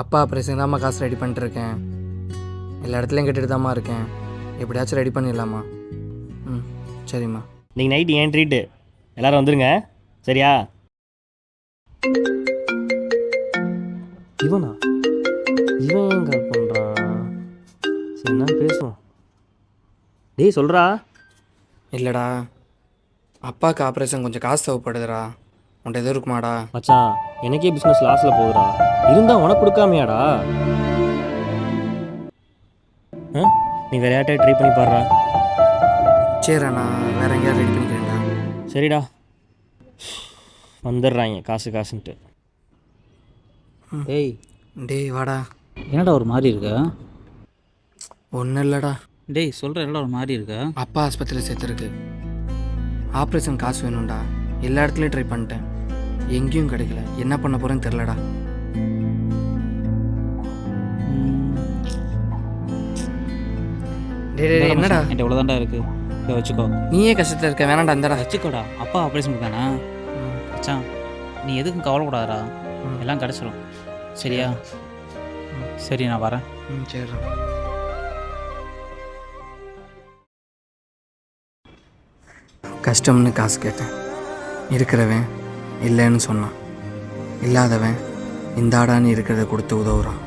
அப்பா ஆப்ரேஷன் தான்மா காசு ரெடி பண்ணிட்டுருக்கேன். எல்லா இடத்துலையும் கேட்டுட்டு தாம்மா இருக்கேன். எப்படியாச்சும் ரெடி பண்ணிடலாமா? ம் சரிம்மா. நீங்கள் நைட்டு ஏன் ட்ரீட்டு எல்லாரும் வந்துருங்க. சரியா? இவனா? இவன் ஏன் கால் பண்ணுறான் சரி என்ன பேசுவோம். டேய் சொல்கிறா இல்லைடா. அப்பாவுக்கு ஆப்ரேஷன் கொஞ்சம் காசு தேவைப்படுதுடா. உன்ட்ட எதுவும் இருக்குமாடா? மச்சான் எனக்கே பிஸ்னஸ் லாஸில் போகுதுடா. இருந்தா உனக்கு கொடுக்காமையாடா? நீ வேற யார்கிட்ட ட்ரை பண்ணி பாடுறா சரிடா நான் வேற எங்கேயாவது ரெடி பண்ணிக்கிறேன்டா. சரிடா. வந்துடுறாங்க காசு காசுன்ட்டு. டேய் டேய் வாடா. என்னடா ஒரு மாதிரி இருக்க? ஒன்றும் இல்லைடா. டேய் சொல்கிற என்னடா ஒரு மாதிரி இருக்க? அப்பா ஆஸ்பத்திரியில் சேர்த்துருக்கு. ஆப்ரேஷன் காசு வேணும்டா. எல்லா இடத்துலையும் ட்ரை பண்ணிட்டேன். எங்கேயும் கிடைக்கல. என்ன பண்ண போகிறேன்னு தெரிலடா என்னடா? என்கிட்ட இவ்வளோதான்டா இருக்கு. இதை வச்சுக்கோ. நீயே கஷ்டத்தில் இருக்க வேணாண்டா இந்தடா. வச்சுக்கோடா. அப்பா ஆப்ரேஷன் பண்ணானா மச்சான் நீ எதுக்கும் கவலைப்படாதடா. எல்லாம் கிடச்சிரும். சரியா? சரி நான் வரேன். ம் சரிடா. கஷ்டம்னு காசு கேட்டேன். இருக்கிறவன் இல்லைன்னு சொன்னான். இல்லாதவன் இந்தாடான்னு இருக்கிறத கொடுத்து உதவுறான்.